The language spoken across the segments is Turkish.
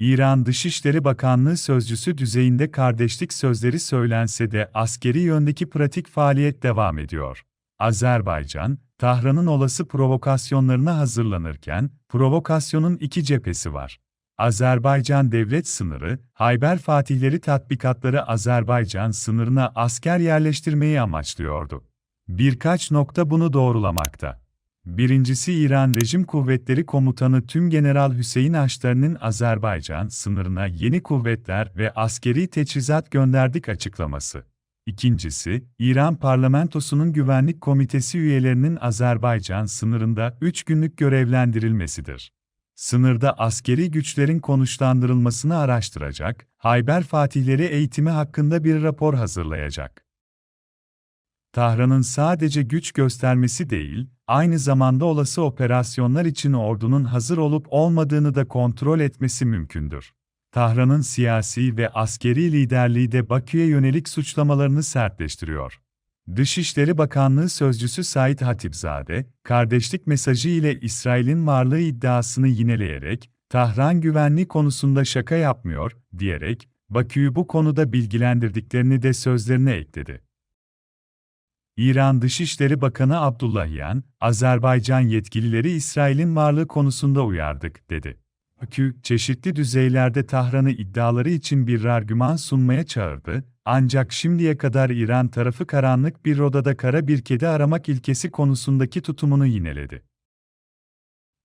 İran Dışişleri Bakanlığı sözcüsü düzeyinde kardeşlik sözleri söylense de askeri yöndeki pratik faaliyet devam ediyor. Azerbaycan, Tahran'ın olası provokasyonlarına hazırlanırken, provokasyonun iki cephesi var. Azerbaycan devlet sınırı, Hayber Fatihleri tatbikatları Azerbaycan sınırına asker yerleştirmeyi amaçlıyordu. Birkaç nokta bunu doğrulamakta. Birincisi İran Rejim Kuvvetleri Komutanı Tüm General Hüseyin Aştar'ın Azerbaycan sınırına yeni kuvvetler ve askeri teçhizat gönderdik açıklaması. İkincisi, İran Parlamentosu'nun Güvenlik Komitesi üyelerinin Azerbaycan sınırında 3 günlük görevlendirilmesidir. Sınırda askeri güçlerin konuşlandırılmasını araştıracak, Hayber Fatihleri eğitimi hakkında bir rapor hazırlayacak. Tahran'ın sadece güç göstermesi değil, aynı zamanda olası operasyonlar için ordunun hazır olup olmadığını da kontrol etmesi mümkündür. Tahran'ın siyasi ve askeri liderliği de Bakü'ye yönelik suçlamalarını sertleştiriyor. Dışişleri Bakanlığı Sözcüsü Said Hatipzade, kardeşlik mesajı ile İsrail'in varlığı iddiasını yineleyerek, Tahran güvenliği konusunda şaka yapmıyor, diyerek, Bakü'yü bu konuda bilgilendirdiklerini de sözlerine ekledi. İran Dışişleri Bakanı Abdullahian, Azerbaycan yetkilileri İsrail'in varlığı konusunda uyardık, dedi. Bakü, çeşitli düzeylerde Tahran'ı iddiaları için bir argüman sunmaya çağırdı, ancak şimdiye kadar İran tarafı karanlık bir odada kara bir kedi aramak ilkesi konusundaki tutumunu yineledi.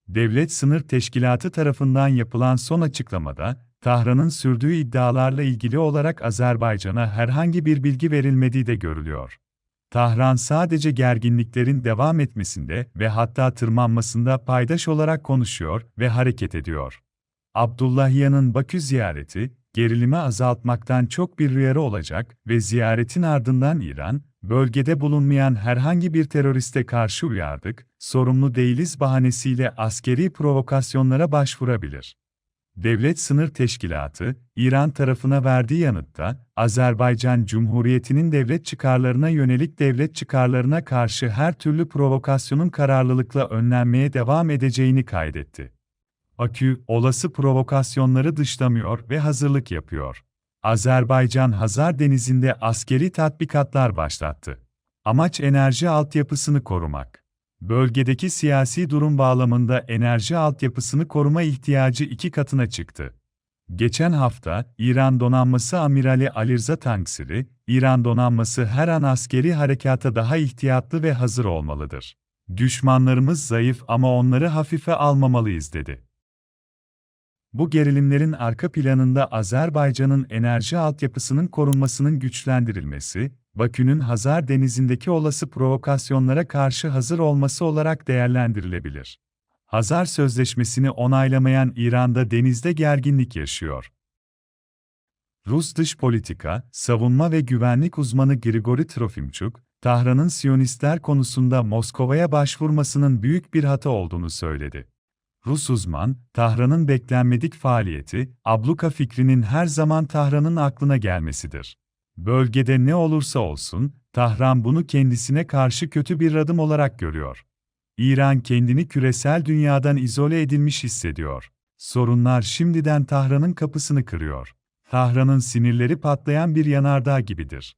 Devlet Sınır Teşkilatı tarafından yapılan son açıklamada, Tahran'ın sürdüğü iddialarla ilgili olarak Azerbaycan'a herhangi bir bilgi verilmediği de görülüyor. Tahran sadece gerginliklerin devam etmesinde ve hatta tırmanmasında paydaş olarak konuşuyor ve hareket ediyor. Abdullahiyan'ın Bakü ziyareti, gerilimi azaltmaktan çok bir uyarı olacak ve ziyaretin ardından İran, bölgede bulunmayan herhangi bir teröriste karşı uyardık, sorumlu değiliz bahanesiyle askeri provokasyonlara başvurabilir. Devlet Sınır Teşkilatı, İran tarafına verdiği yanıtta, Azerbaycan Cumhuriyeti'nin devlet çıkarlarına yönelik devlet çıkarlarına karşı her türlü provokasyonun kararlılıkla önlenmeye devam edeceğini kaydetti. Akü, olası provokasyonları dışlamıyor ve hazırlık yapıyor. Azerbaycan Hazar Denizi'nde askeri tatbikatlar başlattı. Amaç enerji altyapısını korumak. Bölgedeki siyasi durum bağlamında enerji altyapısını koruma ihtiyacı iki katına çıktı. Geçen hafta, İran donanması Amirali Alirza Tangsiri, İran donanması her an askeri harekata daha ihtiyatlı ve hazır olmalıdır. Düşmanlarımız zayıf ama onları hafife almamalıyız dedi. Bu gerilimlerin arka planında Azerbaycan'ın enerji altyapısının korunmasının güçlendirilmesi, Bakü'nün Hazar Denizi'ndeki olası provokasyonlara karşı hazır olması olarak değerlendirilebilir. Hazar Sözleşmesi'ni onaylamayan İran'da denizde gerginlik yaşıyor. Rus dış politika, savunma ve güvenlik uzmanı Grigori Trofimchuk, Tahran'ın Siyonistler konusunda Moskova'ya başvurmasının büyük bir hata olduğunu söyledi. Rus uzman, Tahran'ın beklenmedik faaliyeti, abluka fikrinin her zaman Tahran'ın aklına gelmesidir. Bölgede ne olursa olsun, Tahran bunu kendisine karşı kötü bir adım olarak görüyor. İran kendini küresel dünyadan izole edilmiş hissediyor. Sorunlar şimdiden Tahran'ın kapısını kırıyor. Tahran'ın sinirleri patlayan bir yanardağ gibidir.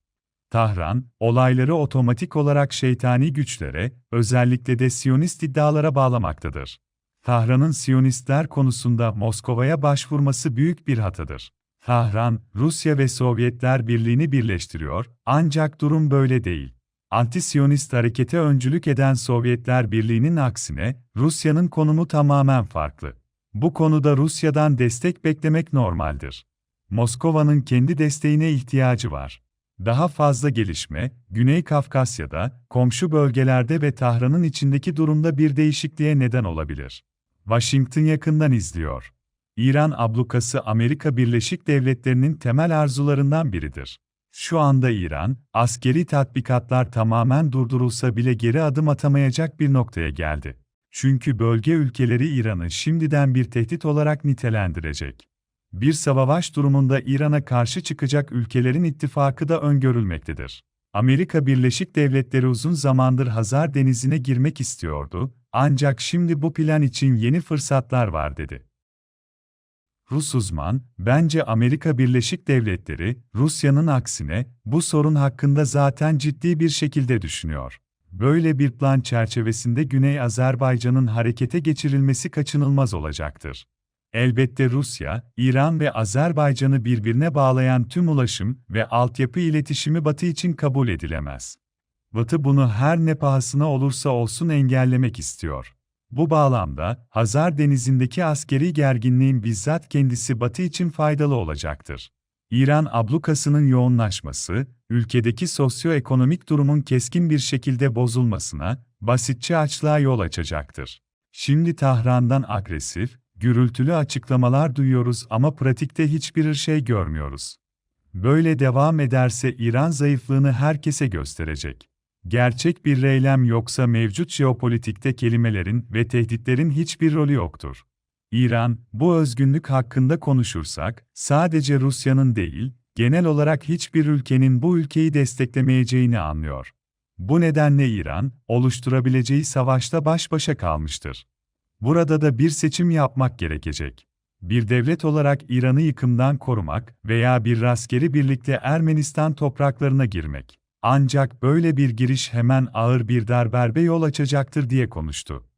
Tahran, olayları otomatik olarak şeytani güçlere, özellikle de Siyonist iddialara bağlamaktadır. Tahran'ın Siyonistler konusunda Moskova'ya başvurması büyük bir hatadır. Tahran, Rusya ve Sovyetler Birliği'ni birleştiriyor, ancak durum böyle değil. Anti-Siyonist harekete öncülük eden Sovyetler Birliği'nin aksine, Rusya'nın konumu tamamen farklı. Bu konuda Rusya'dan destek beklemek normaldir. Moskova'nın kendi desteğine ihtiyacı var. Daha fazla gelişme, Güney Kafkasya'da, komşu bölgelerde ve Tahran'ın içindeki durumda bir değişikliğe neden olabilir. Washington yakından izliyor. İran ablukası Amerika Birleşik Devletleri'nin temel arzularından biridir. Şu anda İran, askeri tatbikatlar tamamen durdurulsa bile geri adım atamayacak bir noktaya geldi. Çünkü bölge ülkeleri İran'ı şimdiden bir tehdit olarak nitelendirecek. Bir savaş durumunda İran'a karşı çıkacak ülkelerin ittifakı da öngörülmektedir. Amerika Birleşik Devletleri uzun zamandır Hazar Denizi'ne girmek istiyordu, ancak şimdi bu plan için yeni fırsatlar var dedi. Rus uzman, bence Amerika Birleşik Devletleri, Rusya'nın aksine, bu sorun hakkında zaten ciddi bir şekilde düşünüyor. Böyle bir plan çerçevesinde Güney Azerbaycan'ın harekete geçirilmesi kaçınılmaz olacaktır. Elbette Rusya, İran ve Azerbaycan'ı birbirine bağlayan tüm ulaşım ve altyapı iletişimi Batı için kabul edilemez. Batı bunu her ne pahasına olursa olsun engellemek istiyor. Bu bağlamda, Hazar Denizi'ndeki askeri gerginliğin bizzat kendisi Batı için faydalı olacaktır. İran ablukasının yoğunlaşması, ülkedeki sosyoekonomik durumun keskin bir şekilde bozulmasına, basitçe açlığa yol açacaktır. Şimdi Tahran'dan agresif, gürültülü açıklamalar duyuyoruz ama pratikte hiçbir şey görmüyoruz. Böyle devam ederse İran zayıflığını herkese gösterecek. Gerçek bir eylem yoksa mevcut jeopolitikte kelimelerin ve tehditlerin hiçbir rolü yoktur. İran, bu özgünlük hakkında konuşursak, sadece Rusya'nın değil, genel olarak hiçbir ülkenin bu ülkeyi desteklemeyeceğini anlıyor. Bu nedenle İran, oluşturabileceği savaşta baş başa kalmıştır. Burada da bir seçim yapmak gerekecek. Bir devlet olarak İran'ı yıkımdan korumak veya bir askeri birlikte Ermenistan topraklarına girmek. Ancak böyle bir giriş hemen ağır bir darberbe yol açacaktır diye konuştu.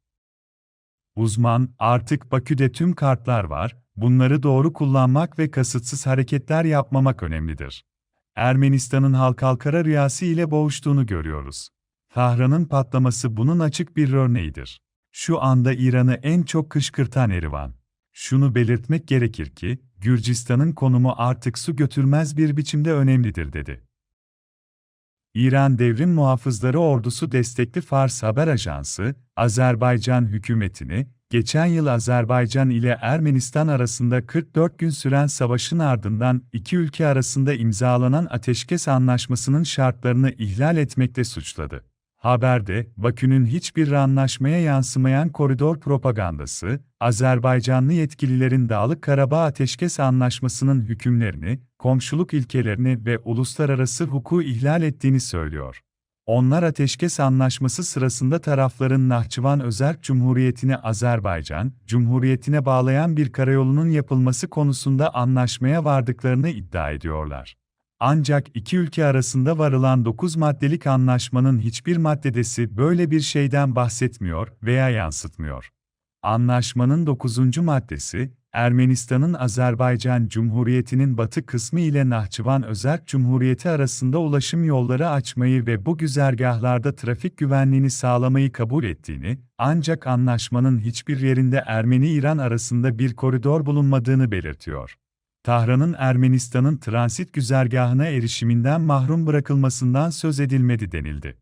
Uzman, artık Bakü'de tüm kartlar var, bunları doğru kullanmak ve kasıtsız hareketler yapmamak önemlidir. Ermenistan'ın halk halkara rüyası ile boğuştuğunu görüyoruz. Tahran'ın patlaması bunun açık bir örneğidir. Şu anda İran'ı en çok kışkırtan Erivan. Şunu belirtmek gerekir ki, Gürcistan'ın konumu artık su götürmez bir biçimde önemlidir dedi. İran Devrim Muhafızları Ordusu destekli Fars Haber Ajansı, Azerbaycan hükümetini, geçen yıl Azerbaycan ile Ermenistan arasında 44 gün süren savaşın ardından iki ülke arasında imzalanan ateşkes anlaşmasının şartlarını ihlal etmekte suçladı. Haberde, Bakü'nün hiçbir anlaşmaya yansımayan koridor propagandası, Azerbaycanlı yetkililerin Dağlık Karabağ Ateşkes Anlaşması'nın hükümlerini, komşuluk ilkelerini ve uluslararası hukuku ihlal ettiğini söylüyor. Onlar Ateşkes Anlaşması sırasında tarafların Nahçıvan Özerk Cumhuriyeti'ni Azerbaycan, Cumhuriyeti'ne bağlayan bir karayolunun yapılması konusunda anlaşmaya vardıklarını iddia ediyorlar. Ancak iki ülke arasında varılan 9 maddelik anlaşmanın hiçbir maddedesi böyle bir şeyden bahsetmiyor veya yansıtmıyor. Anlaşmanın 9. maddesi, Ermenistan'ın Azerbaycan Cumhuriyeti'nin batı kısmı ile Nahçıvan Özerk Cumhuriyeti arasında ulaşım yolları açmayı ve bu güzergahlarda trafik güvenliğini sağlamayı kabul ettiğini, ancak anlaşmanın hiçbir yerinde Ermeni-İran arasında bir koridor bulunmadığını belirtiyor. Tahran'ın Ermenistan'ın transit güzergahına erişiminden mahrum bırakılmasından söz edilmedi denildi.